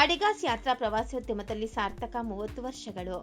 ಅಡಿಗಾಸ್ ಯಾತ್ರಾ ಪ್ರವಾಸೋದ್ಯಮದಲ್ಲಿ ಸಾರ್ಥಕ ಮೂವತ್ತು ವರ್ಷಗಳು.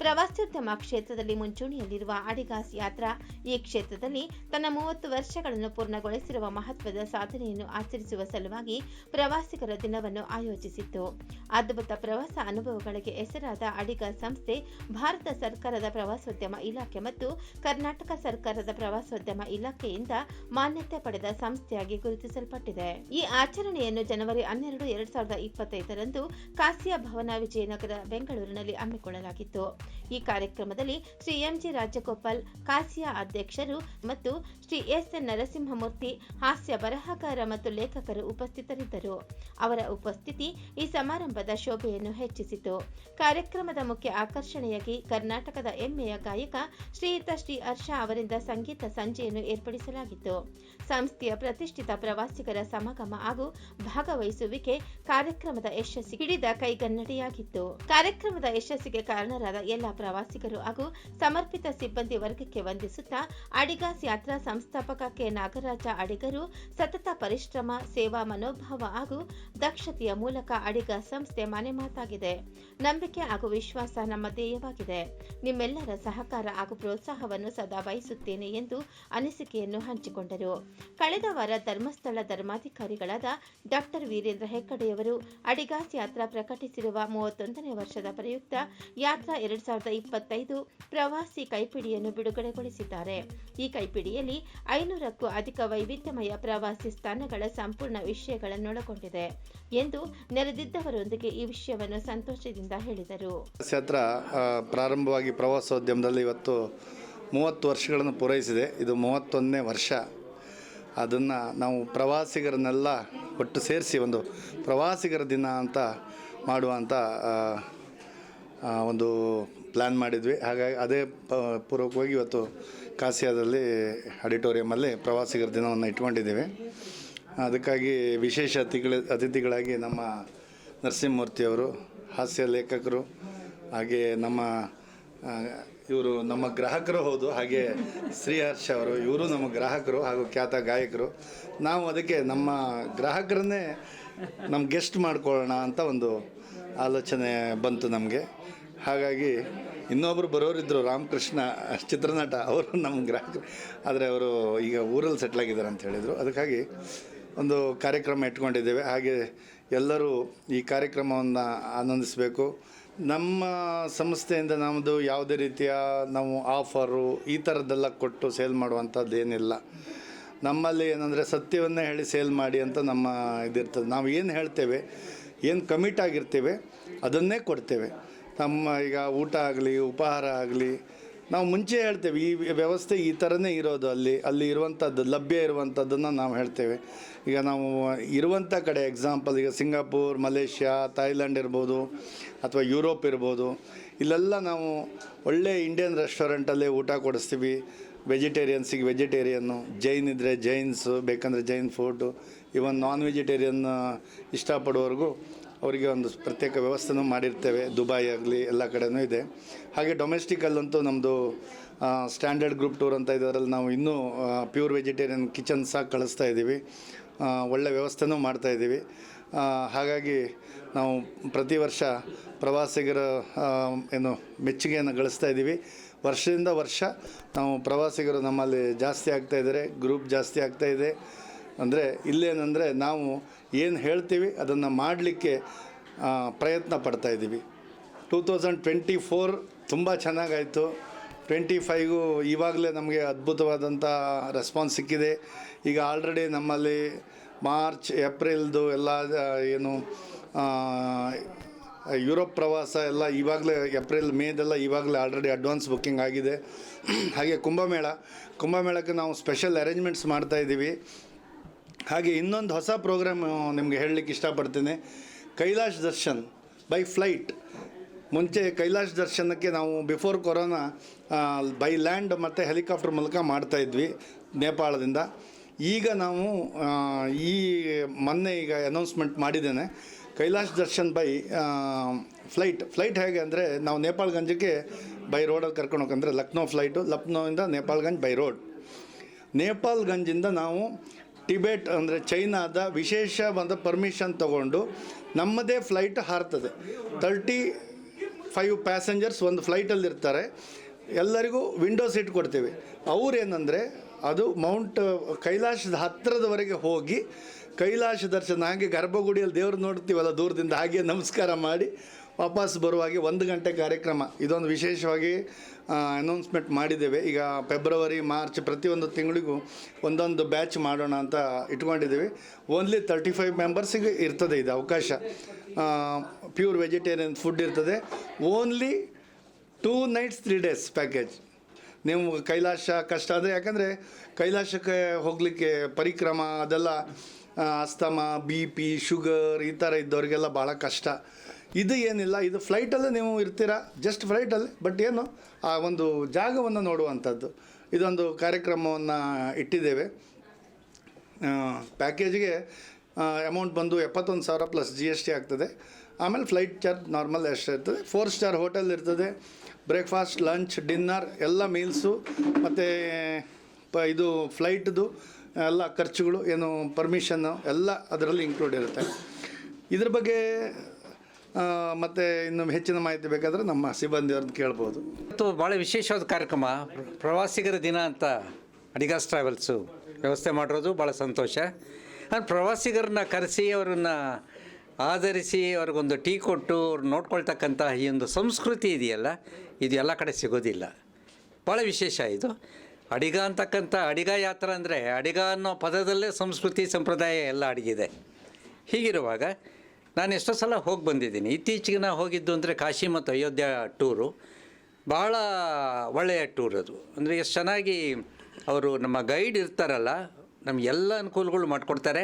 ಪ್ರವಾಸೋದ್ಯಮ ಕ್ಷೇತ್ರದಲ್ಲಿ ಮುಂಚೂಣಿಯಲ್ಲಿರುವ ಅಡಿಗಾಸ್ ಯಾತ್ರಾ ಈ ಕ್ಷೇತ್ರದಲ್ಲಿ ತನ್ನ ಮೂವತ್ತು ವರ್ಷಗಳನ್ನು ಪೂರ್ಣಗೊಳಿಸಿರುವ ಮಹತ್ವದ ಸಾಧನೆಯನ್ನು ಆಚರಿಸುವ ಸಲುವಾಗಿ ಪ್ರವಾಸಿಗರ ದಿನವನ್ನು ಆಯೋಜಿಸಿತ್ತು. ಅದ್ಭುತ ಪ್ರವಾಸ ಅನುಭವಗಳಿಗೆ ಹೆಸರಾದ ಅಡಿಗಾಸ್ ಸಂಸ್ಥೆ ಭಾರತ ಸರ್ಕಾರದ ಪ್ರವಾಸೋದ್ಯಮ ಇಲಾಖೆ ಮತ್ತು ಕರ್ನಾಟಕ ಸರ್ಕಾರದ ಪ್ರವಾಸೋದ್ಯಮ ಇಲಾಖೆಯಿಂದ ಮಾನ್ಯತೆ ಪಡೆದ ಸಂಸ್ಥೆಯಾಗಿ ಗುರುತಿಸಲ್ಪಟ್ಟಿದೆ. ಈ ಆಚರಣೆಯನ್ನು ಜನವರಿ ಹನ್ನೆರಡು, ಎರಡ್ ಸಾವಿರದ ಇಪ್ಪತ್ತೈದರಂದು ಕಾಸಿಯಾ ಭವನ ವಿಜಯನಗರ ಬೆಂಗಳೂರಿನಲ್ಲಿ ಹಮ್ಮಿಕೊಳ್ಳಲಾಗಿತ್ತು. ಈ ಕಾರ್ಯಕ್ರಮದಲ್ಲಿ ಶ್ರೀ ಎಂಜಿ ರಾಜಗೋಪಾಲ್, ಕಾಸಿಯಾ ಅಧ್ಯಕ್ಷರು ಮತ್ತು ಶ್ರೀ ಎಸ್ ಎನ್ ನರಸಿಂಹಮೂರ್ತಿ, ಹಾಸ್ಯ ಬರಹಗಾರ ಮತ್ತು ಲೇಖಕರು ಉಪಸ್ಥಿತರಿದ್ದರು. ಅವರ ಉಪಸ್ಥಿತಿ ಈ ಸಮಾರಂಭದ ಶೋಭೆಯನ್ನು ಹೆಚ್ಚಿಸಿತು. ಕಾರ್ಯಕ್ರಮದ ಮುಖ್ಯ ಆಕರ್ಷಣೆಯಾಗಿ ಕರ್ನಾಟಕದ ಹೆಮ್ಮೆಯ ಗಾಯಕ ಶ್ರೀಯುತ ಶ್ರೀ ಹರ್ಷ ಅವರಿಂದ ಸಂಗೀತ ಸಂಜೆಯನ್ನು ಏರ್ಪಡಿಸಲಾಗಿತ್ತು. ಸಂಸ್ಥೆಯ ಪ್ರತಿಷ್ಠಿತ ಪ್ರವಾಸಿಗರ ಸಮಾಗಮ ಹಾಗೂ ಭಾಗವಹಿಸುವಿಕೆ ಕಾರ್ಯಕ್ರಮದ ಯಶಸ್ಸಿಗೆ ಹಿಡಿದ ಕೈಗನ್ನಡಿಯಾಗಿತ್ತು. ಕಾರ್ಯಕ್ರಮದ ಯಶಸ್ಸಿಗೆ ಕಾರಣರಾದ ಎಲ್ಲ ಪ್ರವಾಸಿಗರು ಹಾಗೂ ಸಮರ್ಪಿತ ಸಿಬ್ಬಂದಿ ವರ್ಗಕ್ಕೆ ವಂದಿಸುತ್ತಾ ಅಡಿಗಾಸ್ ಯಾತ್ರಾ ಸಂಸ್ಥಾಪಕ ಕೆ. ನಾಗರಾಜ ಅಡಿಗರು ಸತತ ಪರಿಶ್ರಮ, ಸೇವಾ ಮನೋಭಾವ ಹಾಗೂ ದಕ್ಷತೆಯ ಮೂಲಕ ಅಡಿಗ ಸಂಸ್ಥೆ ಮನೆ ಮಾತಾಗಿದೆ. ನಂಬಿಕೆ ಹಾಗೂ ವಿಶ್ವಾಸ ನಮ್ಮ ಧ್ಯೇಯವಾಗಿದೆ. ನಿಮ್ಮೆಲ್ಲರ ಸಹಕಾರ ಹಾಗೂ ಪ್ರೋತ್ಸಾಹವನ್ನು ಸದಾ ಬಯಸುತ್ತೇನೆ ಎಂದು ಅನಿಸಿಕೆಯನ್ನು ಹಂಚಿಕೊಂಡರು. ಕಳೆದ ವಾರ ಧರ್ಮಸ್ಥಳ ಧರ್ಮಾಧಿಕಾರಿಗಳಾದ ಡಾಕ್ಟರ್ ವೀರೇಂದ್ರ ಹೆಗ್ಗಡೆಯವರು ಅಡಿಗಾಸ್ ಯಾತ್ರಾ ಪ್ರಕಟಿಸಿರುವ ಮೂವತ್ತೊಂದನೇ ವರ್ಷದ ಪ್ರಯುಕ್ತ ಯಾತ್ರಾ ಎರಡ್ ಸಾವಿರದ ಇಪ್ಪತ್ತೈದು ಪ್ರವಾಸಿ ಕೈಪಿಡಿಯನ್ನು ಬಿಡುಗಡೆಗೊಳಿಸಿದ್ದಾರೆ. ಈ ಕೈಪಿಡಿಯಲ್ಲಿ ಐನೂರಕ್ಕೂ ಅಧಿಕ ವೈವಿಧ್ಯಮಯ ಪ್ರವಾಸಿ ಸ್ಥಾನಗಳ ಸಂಪೂರ್ಣ ವಿಷಯಗಳನ್ನೊಳಗೊಂಡಿದೆ ಎಂದು ನೆರೆದಿದ್ದವರೊಂದಿಗೆ ಈ ವಿಷಯವನ್ನು ಸಂತೋಷದಿಂದ ಹೇಳಿದರು. ಪ್ರಾರಂಭವಾಗಿ ಪ್ರವಾಸೋದ್ಯಮದಲ್ಲಿ ಇವತ್ತು ಮೂವತ್ತು ವರ್ಷಗಳನ್ನು ಪೂರೈಸಿದೆ. ಇದು ಮೂವತ್ತೊಂದನೇ ವರ್ಷ. ಅದನ್ನು ನಾವು ಪ್ರವಾಸಿಗರನ್ನೆಲ್ಲ ಒಟ್ಟು ಸೇರಿಸಿ ಒಂದು ಪ್ರವಾಸಿಗರ ದಿನ ಅಂತ ಮಾಡುವಂಥ ಒಂದು ಪ್ಲ್ಯಾನ್ ಮಾಡಿದ್ವಿ. ಹಾಗಾಗಿ ಅದೇ ಪೂರ್ವಕವಾಗಿ ಇವತ್ತು ಕಾಸಿಯಾದಲ್ಲಿ ಆಡಿಟೋರಿಯಮಲ್ಲಿ ಪ್ರವಾಸಿಗರ ದಿನವನ್ನು ಇಟ್ಕೊಂಡಿದ್ದೀವಿ. ಅದಕ್ಕಾಗಿ ವಿಶೇಷ ಅತಿಥಿಗಳ ಅತಿಥಿಗಳಾಗಿ ನಮ್ಮ ನರಸಿಂಹಮೂರ್ತಿಯವರು, ಹಾಸ್ಯ ಲೇಖಕರು, ಹಾಗೆ ನಮ್ಮ ಇವರು ನಮ್ಮ ಗ್ರಾಹಕರು ಹೌದು. ಹಾಗೆ ಶ್ರೀಹರ್ಷ ಅವರು, ಇವರು ನಮ್ಮ ಗ್ರಾಹಕರು ಹಾಗೂ ಖ್ಯಾತ ಗಾಯಕರು. ನಾವು ಅದಕ್ಕೆ ನಮ್ಮ ಗ್ರಾಹಕರನ್ನೇ ನಮ್ಮ ಗೆಸ್ಟ್ ಮಾಡ್ಕೊಳ್ಳೋಣ ಅಂತ ಒಂದು ಆಲೋಚನೆ ಬಂತು ನಮಗೆ. ಹಾಗಾಗಿ ಇನ್ನೊಬ್ಬರು ಬರೋರಿದ್ದರು ರಾಮಕೃಷ್ಣ ಚಿತ್ರನಟ, ಅವರು ನಮ್ಮ ಗ್ರಾಹಕರು. ಆದರೆ ಅವರು ಈಗ ಊರಲ್ಲಿ ಸೆಟ್ಲ್ ಆಗಿದ್ದಾರೆ ಅಂತ ಹೇಳಿದರು. ಅದಕ್ಕಾಗಿ ಒಂದು ಕಾರ್ಯಕ್ರಮ ಇಟ್ಕೊಂಡಿದ್ದೇವೆ. ಹಾಗೆ ಎಲ್ಲರೂ ಈ ಕಾರ್ಯಕ್ರಮವನ್ನು ಆನಂದಿಸಬೇಕು. ನಮ್ಮ ಸಂಸ್ಥೆಯಿಂದ ನಮ್ಮದು ಯಾವುದೇ ರೀತಿಯ ನಾವು ಆಫರು ಈ ಥರದ್ದೆಲ್ಲ ಕೊಟ್ಟು ಸೇಲ್ ಮಾಡುವಂಥದ್ದು ಏನಿಲ್ಲ. ನಮ್ಮಲ್ಲಿ ಏನಂದರೆ ಸತ್ಯವನ್ನೇ ಹೇಳಿ ಸೇಲ್ ಮಾಡಿ ಅಂತ ನಮ್ಮ ಇದಿರ್ತದೆ. ನಾವು ಏನು ಹೇಳ್ತೇವೆ, ಏನು ಕಮಿಟ್ ಆಗಿರ್ತೇವೆ ಅದನ್ನೇ ಕೊಡ್ತೇವೆ. ನಮ್ಮ ಈಗ ಊಟ ಆಗಲಿ, ಉಪಹಾರ ಆಗಲಿ ನಾವು ಮುಂಚೆ ಹೇಳ್ತೇವೆ, ಈ ವ್ಯವಸ್ಥೆ ಈ ಥರನೇ ಇರೋದು ಅಲ್ಲಿ ಅಲ್ಲಿ ಇರುವಂಥದ್ದು ಲಭ್ಯ ಇರುವಂಥದ್ದನ್ನು ನಾವು ಹೇಳ್ತೇವೆ. ಈಗ ನಾವು ಇರುವಂಥ ಕಡೆ ಎಕ್ಸಾಂಪಲ್ ಈಗ ಸಿಂಗಾಪುರ್, ಮಲೇಷ್ಯಾ ಥೈಲ್ಯಾಂಡ್ ಇರ್ಬೋದು, ಅಥವಾ ಯುರೋಪ್ ಇರ್ಬೋದು, ಇಲ್ಲೆಲ್ಲ ನಾವು ಒಳ್ಳೆ ಇಂಡಿಯನ್ ರೆಸ್ಟೋರೆಂಟಲ್ಲೇ ಊಟ ಕೊಡಿಸ್ತೀವಿ. ವೆಜಿಟೇರಿಯನ್ಸಿಗೆ ವೆಜಿಟೇರಿಯನ್ನು, ಜೈನ್ ಇದ್ದರೆ ಜೈನ್ಸು, ಬೇಕಂದರೆ Jain food even non vegetarian ಇಷ್ಟಪಡೋರ್ಗೂ ಅವರಿಗೆ ಒಂದು ಪ್ರತ್ಯೇಕ ವ್ಯವಸ್ಥೆನೂ ಮಾಡಿರ್ತೇವೆ. ದುಬೈ ಆಗಲಿ, ಎಲ್ಲ ಕಡೆನೂ ಇದೆ. ಹಾಗೆ ಡೊಮೆಸ್ಟಿಕಲ್ಲಂತೂ ನಮ್ಮದು ಸ್ಟ್ಯಾಂಡರ್ಡ್ ಗ್ರೂಪ್ ಟೂರ್ ಅಂತ ಇದರಲ್ಲಿ ನಾವು ಇನ್ನೂ ಪ್ಯೂರ್ ವೆಜಿಟೇರಿಯನ್ ಕಿಚನ್ ಸಹ ಕಳಿಸ್ತಾ ಇದ್ದೀವಿ. ಒಳ್ಳೆ ವ್ಯವಸ್ಥೆನೂ ಮಾಡ್ತಾ ಇದ್ದೀವಿ. ಹಾಗಾಗಿ ನಾವು ಪ್ರತಿ ವರ್ಷ ಪ್ರವಾಸಿಗರ ಏನು ಮೆಚ್ಚುಗೆಯನ್ನು ಗಳಿಸ್ತಾ ಇದ್ದೀವಿ. ವರ್ಷದಿಂದ ವರ್ಷ ನಾವು ಪ್ರವಾಸಿಗರು ನಮ್ಮಲ್ಲಿ ಜಾಸ್ತಿ ಆಗ್ತಾಯಿದ್ದಾರೆ ಗ್ರೂಪ್ ಜಾಸ್ತಿ ಆಗ್ತಾಯಿದೆ ಅಂದರೆ ಇಲ್ಲೇನೆಂದರೆ ನಾವು ಏನು ಹೇಳ್ತೀವಿ ಅದನ್ನು ಮಾಡಲಿಕ್ಕೆ ಪ್ರಯತ್ನ ಪಡ್ತಾ ಇದ್ದೀವಿ. ಟೂ ತೌಸಂಡ್ ಟ್ವೆಂಟಿ ಫೋರ್ ತುಂಬ ಚೆನ್ನಾಗಾಯಿತು. ಟ್ವೆಂಟಿ ಫೈವು ಇವಾಗಲೇ ನಮಗೆ ಅದ್ಭುತವಾದಂಥ ರೆಸ್ಪಾನ್ಸ್ ಸಿಕ್ಕಿದೆ. ಈಗ ಆಲ್ರೆಡಿ ನಮ್ಮಲ್ಲಿ ಮಾರ್ಚ್, ಏಪ್ರಿಲ್ದು ಎಲ್ಲ ಏನು ಯುರೋಪ್ ಪ್ರವಾಸ ಎಲ್ಲ ಇವಾಗಲೇ ಏಪ್ರಿಲ್, ಮೇದೆಲ್ಲ ಇವಾಗಲೇ ಆಲ್ರೆಡಿ ಅಡ್ವಾನ್ಸ್ ಬುಕ್ಕಿಂಗ್ ಆಗಿದೆ. ಹಾಗೆ ಕುಂಭಮೇಳ. ಕುಂಭಮೇಳಕ್ಕೆ ನಾವು ಸ್ಪೆಷಲ್ ಅರೇಂಜ್ಮೆಂಟ್ಸ್ ಮಾಡ್ತಾ ಇದ್ದೀವಿ. ಹಾಗೆ ಇನ್ನೊಂದು ಹೊಸ ಪ್ರೋಗ್ರಾಮ್ ನಿಮಗೆ ಹೇಳಲಿಕ್ಕೆ ಇಷ್ಟಪಡ್ತೇನೆ. ಕೈಲಾಶ್ ದರ್ಶನ್ ಬೈ ಫ್ಲೈಟ್ ಮುಂಚೆ ಕೈಲಾಶ್ ದರ್ಶನಕ್ಕೆ ನಾವು ಬಿಫೋರ್ ಕೊರೋನಾ ಬೈ ಲ್ಯಾಂಡ್ ಮತ್ತು ಹೆಲಿಕಾಪ್ಟರ್ ಮೂಲಕ ಮಾಡ್ತಾಯಿದ್ವಿ ನೇಪಾಳದಿಂದ. ಈಗ ನಾವು ಈ ಮೊನ್ನೆ ಈಗ ಅನೌನ್ಸ್ಮೆಂಟ್ ಮಾಡಿದ್ದೇನೆ. Kailash Darshan by flight flight ಹೇಗೆ ಅಂದರೆ ನಾವು ನೇಪಾಳ್ಗಂಜಕ್ಕೆ ಬೈ ರೋಡಲ್ಲಿ ಕರ್ಕೊಂಡು ಹೋಗಂದರೆ ಲಕ್ನೋ ಫ್ಲೈಟು ಲಕ್ನೋಯಿಂದ ನೇಪಾಳ್ಗಂಜ್ ಬೈ ರೋಡ್ ನೇಪಾಳ್ಗಂಜಿಂದ ನಾವು ಟಿಬೆಟ್ ಅಂದರೆ ಚೈನಾದ ವಿಶೇಷ ಒಂದು ಪರ್ಮಿಷನ್ ತಗೊಂಡು ನಮ್ಮದೇ ಫ್ಲೈಟ್ ಹಾರ್ತದೆ. ತರ್ಟಿ ಫೈವ್ ಪ್ಯಾಸೆಂಜರ್ಸ್ ಒಂದು ಫ್ಲೈಟಲ್ಲಿರ್ತಾರೆ ಎಲ್ಲರಿಗೂ ವಿಂಡೋ ಸೀಟ್ ಕೊಡ್ತೀವಿ. ಅವ್ರೇನೆಂದರೆ ಅದು ಮೌಂಟ್ ಕೈಲಾಶದ ಹತ್ತಿರದವರೆಗೆ ಹೋಗಿ ಕೈಲಾಶ ದರ್ಶನ, ಹಾಗೆ ಗರ್ಭಗುಡಿಯಲ್ಲಿ ದೇವ್ರು ನೋಡ್ತೀವಲ್ಲ ದೂರದಿಂದ, ಹಾಗೆ ನಮಸ್ಕಾರ ಮಾಡಿ ವಾಪಸ್ ಬರುವಾಗೆ ಒಂದು ಗಂಟೆ ಕಾರ್ಯಕ್ರಮ. ಇದೊಂದು ವಿಶೇಷವಾಗಿ ಅನೌನ್ಸ್ಮೆಂಟ್ ಮಾಡಿದ್ದೇವೆ. ಈಗ ಫೆಬ್ರವರಿ ಮಾರ್ಚ್ ಪ್ರತಿಯೊಂದು ತಿಂಗಳಿಗೂ ಒಂದೊಂದು ಬ್ಯಾಚ್ ಮಾಡೋಣ ಅಂತ ಇಟ್ಕೊಂಡಿದ್ದೀವಿ. ಓನ್ಲಿ ತರ್ಟಿ ಫೈವ್ ಮೆಂಬರ್ಸಿಗೆ ಇರ್ತದೆ ಇದು ಅವಕಾಶ. ಪ್ಯೂರ್ ವೆಜಿಟೇರಿಯನ್ ಫುಡ್ ಇರ್ತದೆ. Only two nights three days package ನೀವು ಕೈಲಾಸ ಕಷ್ಟ ಆದರೆ ಯಾಕಂದರೆ ಕೈಲಾಸಕ್ಕೆ ಹೋಗಲಿಕ್ಕೆ ಪರಿಕ್ರಮ, ಅದೆಲ್ಲ ಅಸ್ತಮ ಬಿ ಪಿ ಶುಗರ್ ಈ ಥರ ಇದ್ದವರಿಗೆಲ್ಲ ಭಾಳ ಕಷ್ಟ. ಇದು ಏನಿಲ್ಲ, ಇದು ಫ್ಲೈಟಲ್ಲೇ ನೀವು ಇರ್ತೀರಾ? ಜಸ್ಟ್ ಫ್ಲೈಟಲ್ಲಿ ಬಟ್ ಏನು, ಆ ಒಂದು ಜಾಗವನ್ನು ನೋಡುವಂಥದ್ದು. ಇದೊಂದು ಕಾರ್ಯಕ್ರಮವನ್ನು ಇಟ್ಟಿದ್ದೇವೆ. ಪ್ಯಾಕೇಜ್ಗೆ ಅಮೌಂಟ್ ಬಂದು ಎಪ್ಪತ್ತೊಂದು ಸಾವಿರ ಪ್ಲಸ್ ಜಿ ಎಸ್ ಟಿ ಆಗ್ತದೆ. ಆಮೇಲೆ ಫ್ಲೈಟ್ ಚಾರ್ಜ್ ನಾರ್ಮಲ್ ಎಷ್ಟು ಇರ್ತದೆ? ಫೋರ್ ಸ್ಟಾರ್ ಹೋಟೆಲ್ ಇರ್ತದೆ. ಬ್ರೇಕ್ಫಾಸ್ಟ್ ಲಂಚ್ ಡಿನ್ನರ್ ಎಲ್ಲ ಮೀಲ್ಸು ಮತ್ತು, ಪ, ಇದು ಫ್ಲೈಟ್ದು ಎಲ್ಲ ಖರ್ಚುಗಳು, ಏನು ಪರ್ಮಿಷನ್ನು ಎಲ್ಲ ಅದರಲ್ಲಿ ಇನ್ಕ್ಲೂಡ್ ಇರುತ್ತೆ. ಇದ್ರ ಬಗ್ಗೆ ಮತ್ತೆ ಇನ್ನು ಹೆಚ್ಚಿನ ಮಾಹಿತಿ ಬೇಕಾದ್ರೆ ನಮ್ಮ ಸಿಬ್ಬಂದಿಯವ್ರನ್ನ ಕೇಳ್ಬೋದು. ಇವತ್ತು ಭಾಳ ವಿಶೇಷವಾದ ಕಾರ್ಯಕ್ರಮ. ಪ್ರವಾಸಿಗರ ದಿನ ಅಂತ ಅಡಿಗಾಸ್ ಟ್ರಾವೆಲ್ಸು ವ್ಯವಸ್ಥೆ ಮಾಡಿರೋದು ಭಾಳ ಸಂತೋಷ. ನಾನು ಪ್ರವಾಸಿಗರನ್ನ ಕರೆಸಿ, ಅವರನ್ನು ಆಧರಿಸಿ, ಅವ್ರಿಗೊಂದು ಟೀ ಕೊಟ್ಟು ಅವ್ರು ನೋಡ್ಕೊಳ್ತಕ್ಕಂಥ ಈ ಒಂದು ಸಂಸ್ಕೃತಿ ಇದೆಯಲ್ಲ, ಇದು ಎಲ್ಲ ಕಡೆ ಸಿಗೋದಿಲ್ಲ. ಭಾಳ ವಿಶೇಷ ಇದು. ಅಡಿಗ ಅಂತಕ್ಕಂಥ ಅಡಿಗ ಯಾತ್ರ ಅಂದರೆ ಅಡಿಗ ಅನ್ನೋ ಪದದಲ್ಲೇ ಸಂಸ್ಕೃತಿ, ಸಂಪ್ರದಾಯ ಎಲ್ಲ ಅಡಗಿದೆ. ಹೀಗಿರುವಾಗ ನಾನು ಎಷ್ಟೋ ಸಲ ಹೋಗಿ ಬಂದಿದ್ದೀನಿ. ಇತ್ತೀಚೆಗೆ ನಾನು ಹೋಗಿದ್ದು ಅಂದರೆ ಕಾಶಿ ಮತ್ತು ಅಯೋಧ್ಯೆ ಟೂರು. ಭಾಳ ಒಳ್ಳೆಯ ಟೂರ್ ಅದು. ಅಂದರೆ ಎಷ್ಟು ಚೆನ್ನಾಗಿ ಅವರು ನಮ್ಮ ಗೈಡ್ ಇರ್ತಾರಲ್ಲ ನಮಗೆಲ್ಲ ಅನುಕೂಲಗಳು ಮಾಡಿಕೊಡ್ತಾರೆ.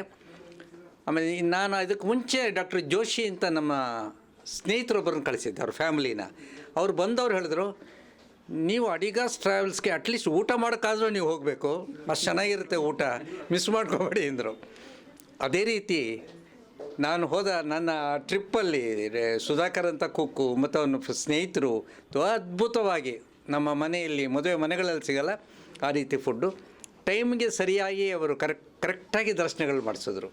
ಆಮೇಲೆ ನಾನು ಇದಕ್ಕೆ ಮುಂಚೆ ಡಾಕ್ಟರ್ ಜೋಶಿ ಅಂತ ನಮ್ಮ ಸ್ನೇಹಿತರೊಬ್ಬರನ್ನ ಕಳಿಸಿದ್ದೆ, ಅವ್ರ ಫ್ಯಾಮಿಲಿನ. ಅವ್ರು ಬಂದವ್ರು ಹೇಳಿದ್ರು, ನೀವು ಅಡಿಗಾಸ್ ಟ್ರಾವೆಲ್ಸ್ಗೆ ಅಟ್ಲೀಸ್ಟ್ ಊಟ ಮಾಡೋಕ್ಕಾದ್ರೂ ನೀವು ಹೋಗಬೇಕು. ಅಷ್ಟು ಚೆನ್ನಾಗಿರುತ್ತೆ ಊಟ. ಮಿಸ್ ಮಾಡ್ಕೋಬೇಡಿ ಅಂದರು. ಅದೇ ರೀತಿ ನಾನು ಹೋದ ನನ್ನ ಟ್ರಿಪ್ಪಲ್ಲಿ ಸುಧಾಕರ್ ಅಂತ ಕುಕ್ಕು ಮತ್ತು ಅವನ ಸ್ನೇಹಿತರು ಅದ್ಭುತವಾಗಿ ನಮ್ಮ ಮನೆಯಲ್ಲಿ, ಮದುವೆ ಮನೆಗಳಲ್ಲಿ ಸಿಗಲ್ಲ, ಆ ರೀತಿ ಫುಡ್ಡು. ಟೈಮ್ಗೆ ಸರಿಯಾಗಿ ಅವರು ಕರೆಕ್ಟ್ ಕರೆಕ್ಟಾಗಿ ದರ್ಶನಗಳು ಮಾಡಿಸಿದ್ರು.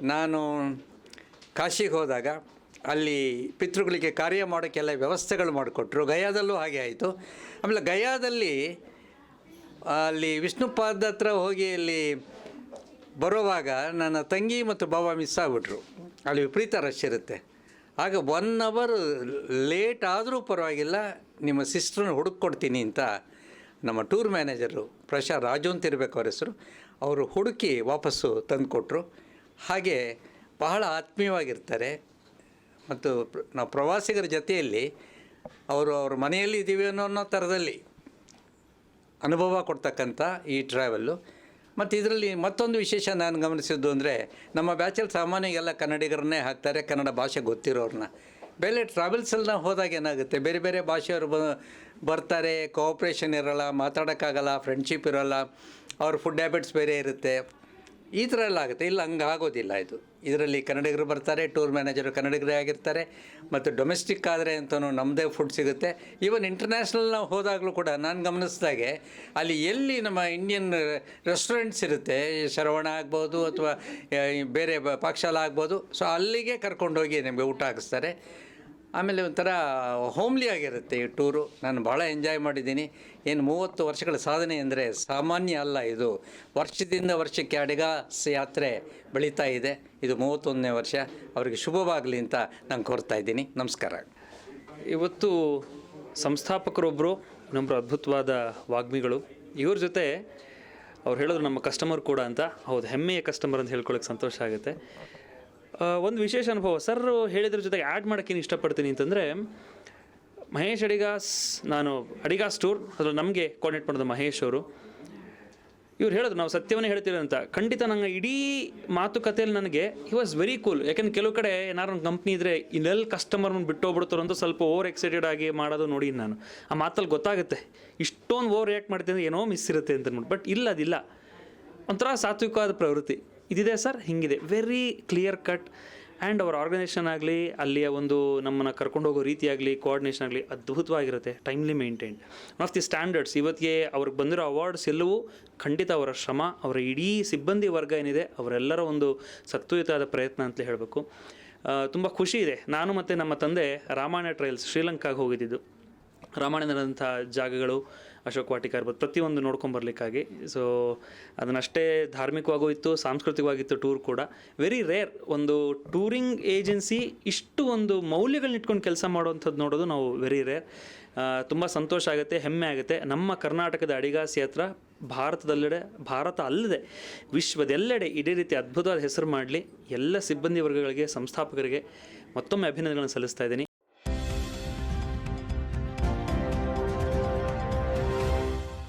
ನಾನು ಕಾಶಿಗೆ ಹೋದಾಗ, ಅಲ್ಲಿ ಪಿತೃಗಳಿಗೆ ಕಾರ್ಯ ಮಾಡೋಕ್ಕೆಲ್ಲ ವ್ಯವಸ್ಥೆಗಳು ಮಾಡಿಕೊಟ್ರು. ಗಯಾದಲ್ಲೂ ಹಾಗೆ ಆಯಿತು. ಆಮೇಲೆ ಗಯಾದಲ್ಲಿ ಅಲ್ಲಿ ವಿಷ್ಣುಪಾದ ಹತ್ರ ಹೋಗಿ ಅಲ್ಲಿ ಬರುವಾಗ ನನ್ನ ತಂಗಿ ಮತ್ತು ಬಾಬಾ ಮಿಸ್ ಆಗಿಬಿಟ್ರು. ಅಲ್ಲಿ ವಿಪರೀತ ರಶ್ ಇರುತ್ತೆ. ಆಗ ಒನ್ ಅವರ್ ಲೇಟ್ ಆದರೂ ಪರವಾಗಿಲ್ಲ, ನಿಮ್ಮ ಸಿಸ್ಟ್ರನ್ನ ಹುಡುಕೊಡ್ತೀನಿ ಅಂತ ನಮ್ಮ ಟೂರ್ ಮ್ಯಾನೇಜರು ಪ್ರಶಾ ರಾಜು ಅಂತ ಇರಬೇಕು ಅವ್ರ ಹೆಸರು, ಅವರು ಹುಡುಕಿ ವಾಪಸ್ಸು ತಂದುಕೊಟ್ರು. ಹಾಗೆ ಬಹಳ ಆತ್ಮೀಯವಾಗಿರ್ತಾರೆ. ಮತ್ತು ನಾವು ಪ್ರವಾಸಿಗರ ಜೊತೆಯಲ್ಲಿ ಅವರು ಅವ್ರ ಮನೆಯಲ್ಲಿ ಇದ್ದೀವಿ ಅನ್ನೋ ಅನ್ನೋ ಥರದಲ್ಲಿ ಅನುಭವ ಕೊಡ್ತಕ್ಕಂಥ ಈ ಟ್ರಾವೆಲ್ಲು ಮತ್ತು ಇದರಲ್ಲಿ ಮತ್ತೊಂದು ವಿಶೇಷ ನಾನು ಗಮನಿಸಿದ್ದು ಅಂದರೆ, ನಮ್ಮ ಬ್ಯಾಚಲ್ ಸಾಮಾನ್ಯಗೆಲ್ಲ ಕನ್ನಡಿಗರನ್ನೇ ಹಾಕ್ತಾರೆ, ಕನ್ನಡ ಭಾಷೆ ಗೊತ್ತಿರೋರನ್ನ ಬೇರೆ ಟ್ರಾವೆಲ್ಸಲ್ಲಿ ನಾವು ಹೋದಾಗ ಏನಾಗುತ್ತೆ? ಬೇರೆ ಬೇರೆ ಭಾಷೆಯವರು ಬರ್ತಾರೆ, ಕೋಆಪ್ರೇಷನ್ ಇರೋಲ್ಲ, ಮಾತಾಡೋಕ್ಕಾಗಲ್ಲ, ಫ್ರೆಂಡ್ಶಿಪ್ ಇರೋಲ್ಲ, ಅವ್ರ ಫುಡ್ ಹ್ಯಾಬಿಟ್ಸ್ ಬೇರೆ ಇರುತ್ತೆ. ಈ ಥರ ಎಲ್ಲ ಆಗುತ್ತೆ. ಇಲ್ಲ, ಹಂಗೆ ಆಗೋದಿಲ್ಲ ಇದು. ಇದರಲ್ಲಿ ಕನ್ನಡಿಗರು ಬರ್ತಾರೆ ಟೂರ್ ಮ್ಯಾನೇಜರು ಕನ್ನಡಿಗರೇ ಆಗಿರ್ತಾರೆ, ಮತ್ತು ಡೊಮೆಸ್ಟಿಕ್ ಆದರೆ ಅಂತಲೂ ನಮ್ಮದೇ ಫುಡ್ ಸಿಗುತ್ತೆ. ಈವನ್ ಇಂಟರ್ನ್ಯಾಷನಲ್ ನಾವು ಹೋದಾಗಲೂ ಕೂಡ ನಾನು ಗಮನಿಸಿದಾಗೆ ಅಲ್ಲಿ ಎಲ್ಲಿ ನಮ್ಮ ಇಂಡಿಯನ್ ರೆಸ್ಟೋರೆಂಟ್ಸ್ ಇರುತ್ತೆ, ಶರವಣ ಆಗ್ಬೋದು ಅಥವಾ ಬೇರೆ ಪಾಕಶಾಲ ಆಗ್ಬೋದು ಸೊ ಅಲ್ಲಿಗೆ ಕರ್ಕೊಂಡೋಗಿ ನಿಮಗೆ ಊಟ ಹಾಕಿಸ್ತಾರೆ. ಆಮೇಲೆ ಒಂಥರ ಹೋಮ್ಲಿ ಆಗಿರುತ್ತೆ ಈ ಟೂರು ನಾನು ಭಾಳ ಎಂಜಾಯ್ ಮಾಡಿದ್ದೀನಿ. ಏನು ಮೂವತ್ತು ವರ್ಷಗಳ ಸಾಧನೆ ಅಂದರೆ ಸಾಮಾನ್ಯ ಅಲ್ಲ ಇದು. ವರ್ಷದಿಂದ ವರ್ಷಕ್ಕೆ ಅಡಿಗಾಸ್ ಯಾತ್ರೆ ಬೆಳೀತಾ ಇದೆ. ಇದು ಮೂವತ್ತೊಂದನೇ ವರ್ಷ. ಅವರಿಗೆ ಶುಭವಾಗಲಿ ಅಂತ ನಾನು ಕೋರ್ತಾ ಇದ್ದೀನಿ. ನಮಸ್ಕಾರ. ಇವತ್ತು ಸಂಸ್ಥಾಪಕರೊಬ್ಬರು ನಮ್ಮ ಅದ್ಭುತವಾದ ವಾಗ್ಮಿಗಳು. ಇವ್ರ ಜೊತೆ ಅವ್ರು ಹೇಳಿದ್ರು ನಮ್ಮ ಕಸ್ಟಮರ್ ಕೂಡ ಅಂತ. ಹೌದು, ಹೆಮ್ಮೆಯ ಕಸ್ಟಮರ್ ಅಂತ ಹೇಳ್ಕೊಳ್ಳೋಕೆ ಸಂತೋಷ ಆಗುತ್ತೆ. ಒಂದು ವಿಶೇಷ ಅನುಭವ. ಸರ್ ಹೇಳಿದ್ರ ಜೊತೆಗೆ ಆ್ಯಡ್ ಮಾಡೋಕ್ಕೇನು ಇಷ್ಟಪಡ್ತೀನಿ ಅಂತಂದರೆ, ಮಹೇಶ್ ಅಡಿಗಾಸ್, ನಾನು ಅಡಿಗಾಸ್ ಟೂರ್ ಅದರ ನಮಗೆ ಕೋಆರ್ಡಿನೇಟ್ ಮಾಡೋದು ಮಹೇಶ್ ಅವರು. ಇವ್ರು ಹೇಳೋದು ನಾವು ಸತ್ಯವನ್ನೇ ಹೇಳ್ತೀವಿ ಅಂತ. ಖಂಡಿತ ನಂಗೆ ಇಡೀ ಮಾತುಕತೆಯಲ್ಲಿ ನನಗೆ ಹಿ ವಾಸ್ ವೆರಿ ಕೂಲ್ ಯಾಕಂದ್ರೆ ಕೆಲವು ಕಡೆ ಏನಾರು ಒಂದು ಕಂಪ್ನಿ ಇದ್ದರೆ ಇನ್ನೆಲ್ಲಿ ಕಸ್ಟಮರ್ನ ಬಿಟ್ಟು ಅಂತ ಸ್ವಲ್ಪ ಓವರ್ ಎಕ್ಸೈಟೆಡ್ ಆಗಿ ಮಾಡೋದು ನೋಡಿ ನಾನು. ಆ ಮಾತಲ್ಲಿ ಗೊತ್ತಾಗುತ್ತೆ. ಇಷ್ಟೊಂದು ಓವರ್ ರಿಯಾಕ್ಟ್ ಮಾಡ್ತೀನಿ ಏನೋ ಮಿಸ್ ಇರುತ್ತೆ ಅಂತ ಅಂದ್ಬಿಟ್ಟು. ಬಟ್ ಇಲ್ಲ, ಅದಿಲ್ಲ. ಒಂಥರ ಸಾತ್ವಿಕವಾದ ಪ್ರವೃತ್ತಿ. ಇದಿದೆ ಸರ್, ಹಿಂಗಿದೆ. ವೆರಿ ಕ್ಲಿಯರ್ ಕಟ್ ಆ್ಯಂಡ್ ಅವರ ಆರ್ಗನೈಸೇಷನ್ ಆಗಲಿ, ಅಲ್ಲಿಯ ಒಂದು ನಮ್ಮನ್ನು ಕರ್ಕೊಂಡು ಹೋಗೋ ರೀತಿ ಆಗಲಿ ಕೋಆರ್ಡಿನೇಷನ್ ಆಗಲಿ ಅದ್ಭುತವಾಗಿರುತ್ತೆ timely maintained one of the standards ಇವತ್ತಿಗೆ ಅವ್ರಿಗೆ ಬಂದಿರೋ ಅವಾರ್ಡ್ಸ್ ಎಲ್ಲವೂ ಖಂಡಿತ ಅವರ ಶ್ರಮ, ಅವರ ಇಡೀ ಸಿಬ್ಬಂದಿ ವರ್ಗ ಏನಿದೆ, ಅವರೆಲ್ಲರ ಒಂದು ಸತ್ವಯುತವಾದ ಪ್ರಯತ್ನ ಅಂತಲೇ ಹೇಳಬೇಕು. ತುಂಬ ಖುಷಿ ಇದೆ. ನಾನು ಮತ್ತು ನಮ್ಮ ತಂದೆ ರಾಮಾಯಣ ಟ್ರಯಲ್ಸ್ ಶ್ರೀಲಂಕಾಗೆ ಹೋಗಿದ್ದಿದ್ದು. ರಾಮಾಯಣದಂಥ ಜಾಗಗಳು ಅಶೋಕ್ ವಾಟಿಕ ಇರ್ಬೋದು ಪ್ರತಿಯೊಂದು ನೋಡ್ಕೊಂಬರ್ಲಿಕ್ಕಾಗಿ ಸೊ ಅದನ್ನಷ್ಟೇ ಧಾರ್ಮಿಕವಾಗೂ ಇತ್ತು, ಸಾಂಸ್ಕೃತಿಕವಾಗಿತ್ತು ಟೂರ್ ಕೂಡ. ವೆರಿ ರೇರ್ ಒಂದು ಟೂರಿಂಗ್ ಏಜೆನ್ಸಿ ಇಷ್ಟು ಒಂದು ಮೌಲ್ಯಗಳನ್ನ ಇಟ್ಕೊಂಡು ಕೆಲಸ ಮಾಡುವಂಥದ್ದು ನೋಡೋದು ನಾವು ವೆರಿ ರೇರ್ ತುಂಬ ಸಂತೋಷ ಆಗುತ್ತೆ, ಹೆಮ್ಮೆ ಆಗುತ್ತೆ. ನಮ್ಮ ಕರ್ನಾಟಕದ ಅಡಿಗಾಸಿ ಹತ್ರ ಭಾರತದಲ್ಲೆಡೆ, ಭಾರತ ಅಲ್ಲದೆ, ವಿಶ್ವದೆಲ್ಲೆಡೆ ಇದೇ ರೀತಿ ಅದ್ಭುತವಾದ ಹೆಸರು ಮಾಡಲಿ. ಎಲ್ಲ ಸಿಬ್ಬಂದಿ ವರ್ಗಗಳಿಗೆ, ಸಂಸ್ಥಾಪಕರಿಗೆ ಮತ್ತೊಮ್ಮೆ ಅಭಿನಂದನೆಗಳನ್ನು ಸಲ್ಲಿಸ್ತಾ ಇದ್ದೀನಿ.